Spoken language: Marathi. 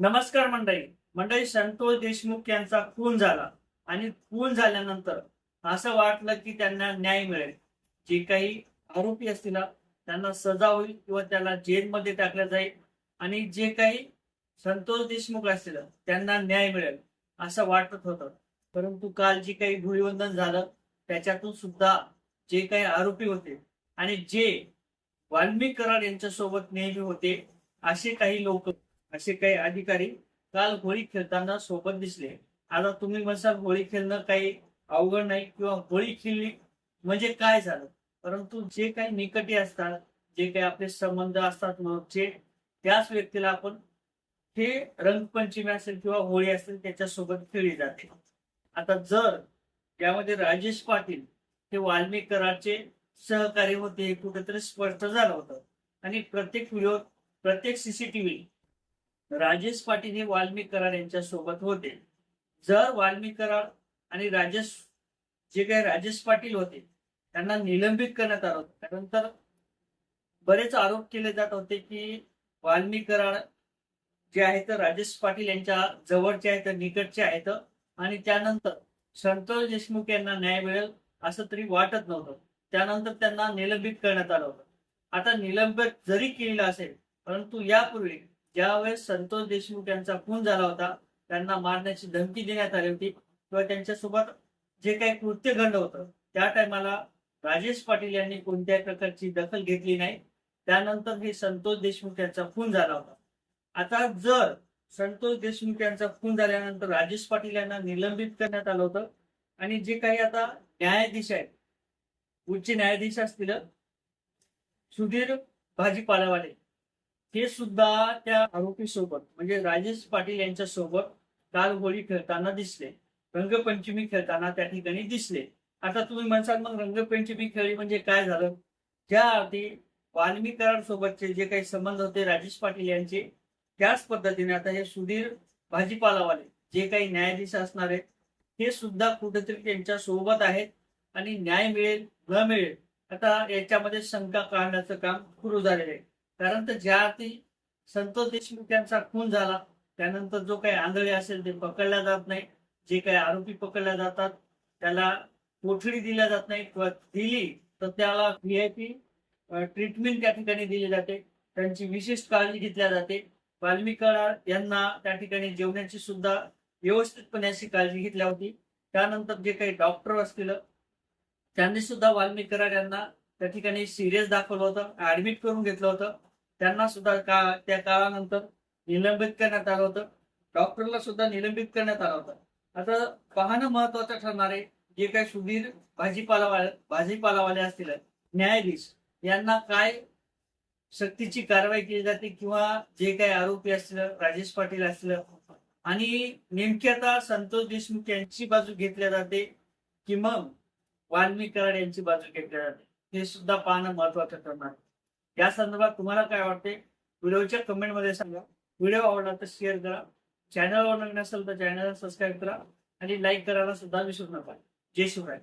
नमस्कार मंडळी. मंडळी संतोष देशमुख यांचा खून झाला आणि खून झाल्यानंतर असं वाटलं की त्यांना न्याय मिळेल. जे काही आरोपी असतील त्यांना सजा होईल किंवा त्याला जेलमध्ये टाकलं जाईल आणि जे काही संतोष देशमुख असतील त्यांना न्याय मिळेल असं वाटत होतं. परंतु काल जे काही धुळीवंदन झालं त्याच्यातून सुद्धा जे काही आरोपी होते आणि जे वाल्मिक कराड यांच्यासोबत नेहमी होते असे काही लोक असे काही अधिकारी काल होळी खेळताना सोबत दिसले. आता तुम्ही म्हणसाल होळी खेळणं काही अवघड नाही किंवा होळी खेळली म्हणजे काय झालं? परंतु जे काही निकटी असतात जे काही आपले संबंध असतात मगचे त्याच व्यक्तीला आपण हे रंगपंचमी असेल किंवा होळी असेल त्याच्यासोबत खेळली जाते. आता जर यामध्ये राजेश पाटील हे वाल्मिक सहकारी होते हे कुठेतरी स्पष्ट झालं होतं. आणि प्रत्येक व्हिडिओ प्रत्येक सीसीटीव्ही राजेश पाटील हे वाल्मिक कराड यांच्या सोबत होते. जर वाल्मिक कराड आणि राजेश जे काही राजेश पाटील होते त्यांना निलंबित करण्यात आलं होतं. त्यानंतर बरेच आरोप केले जात होते की वाल्मिक कराड जे आहेत राजेश पाटील यांच्या जवळचे आहेत निकटचे आहेत आणि त्यानंतर संतोष देशमुख यांना न्याय मिळेल असं तरी वाटत नव्हतं. त्यानंतर त्यांना निलंबित करण्यात आलं होतं. आता निलंबित जरी केलेलं असेल परंतु यापूर्वी ज्यावेळेस संतोष देशमुख यांचा खून झाला होता त्यांना मारण्याची धमकी देण्यात आली होती किंवा त्यांच्यासोबत जे काही कृत्य घडलं होतं त्या टायमाला राजेश पाटील यांनी कोणत्याही प्रकारची दखल घेतली नाही. त्यानंतर हे संतोष देशमुख यांचा खून झाला होता. आता जर संतोष देशमुख यांचा खून झाल्यानंतर राजेश पाटील यांना निलंबित करण्यात आलं होतं आणि जे काही आता न्यायाधीश आहेत उच्च न्यायाधीश असतील सुधीर भाजीपालावाले हे सुद्धा त्या आरोपी सोबत म्हणजे राजेश पाटील यांच्या सोबत काल होळी खेळताना दिसले. रंगपंचमी खेळताना त्या ठिकाणी दिसले. आता तुम्ही म्हणसाल मग रंगपंचमी खेळली म्हणजे काय झालं? ज्या अर्थी वाल्मिक कराड सोबतचे जे काही संबंध होते राजेश पाटील यांचे त्याच पद्धतीने आता हे सुधीर भाजीपालावाले जे काही न्यायाधीश असणार आहेत हे सुद्धा कुठेतरी त्यांच्यासोबत आहेत आणि न्याय मिळेल न मिळेल आता याच्यामध्ये शंका काढण्याचं काम सुरू झालेलं आहे. कारण तर ज्या अर्थी संतोष देशमुख यांचा खून झाला त्यानंतर जो काही आंधळे असेल ते पकडल्या जात नाही. जे काही आरोपी पकडल्या जातात त्याला कोठडी दिल्या जात नाही. किंवा दिली तर त्याला व्हीआयपी ट्रीटमेंट त्या ठिकाणी दिली जाते. त्यांची विशेष काळजी घेतल्या जाते. वाल्मिक यांना त्या ठिकाणी जेवण्याची सुद्धा व्यवस्थितपणे अशी काळजी घेतल्या होती. त्यानंतर जे काही डॉक्टर असतील त्यांनी सुद्धा वाल्मिकराड यांना त्या ठिकाणी सिरियस दाखवलं होतं. ऍडमिट करून घेतलं होतं. त्यांना सुद्धा का त्या काळानंतर निलंबित करण्यात आलं होतं. डॉक्टरला सुद्धा निलंबित करण्यात आलं होतं. आता पाहणं महत्वाचं ठरणार आहे जे काही सुधीर भाजीपालावाले भाजीपालावाले असतील न्यायाधीश यांना काय सक्तीची कारवाई केली जाते किंवा जे काही आरोपी असतील राजेश पाटील असतील आणि नेमकी आता संतोष देशमुख यांची बाजू घेतल्या जाते कि मग वाल्मी कराड यांची बाजू घेतल्या जाते. हे सुद्धा पाहणं महत्वाचं ठरणार आहे. या संदर्भात तुम्हाला काय वाटते? व्हिडिओच्या कमेंटमध्ये सांगा. व्हिडिओ आवडला तर शेअर करा. चॅनलवर नवीन असेल तर चॅनलला सबस्क्राईब करा. आणि लाईक करायला सुद्धा विसरू नका. जय शिवराय.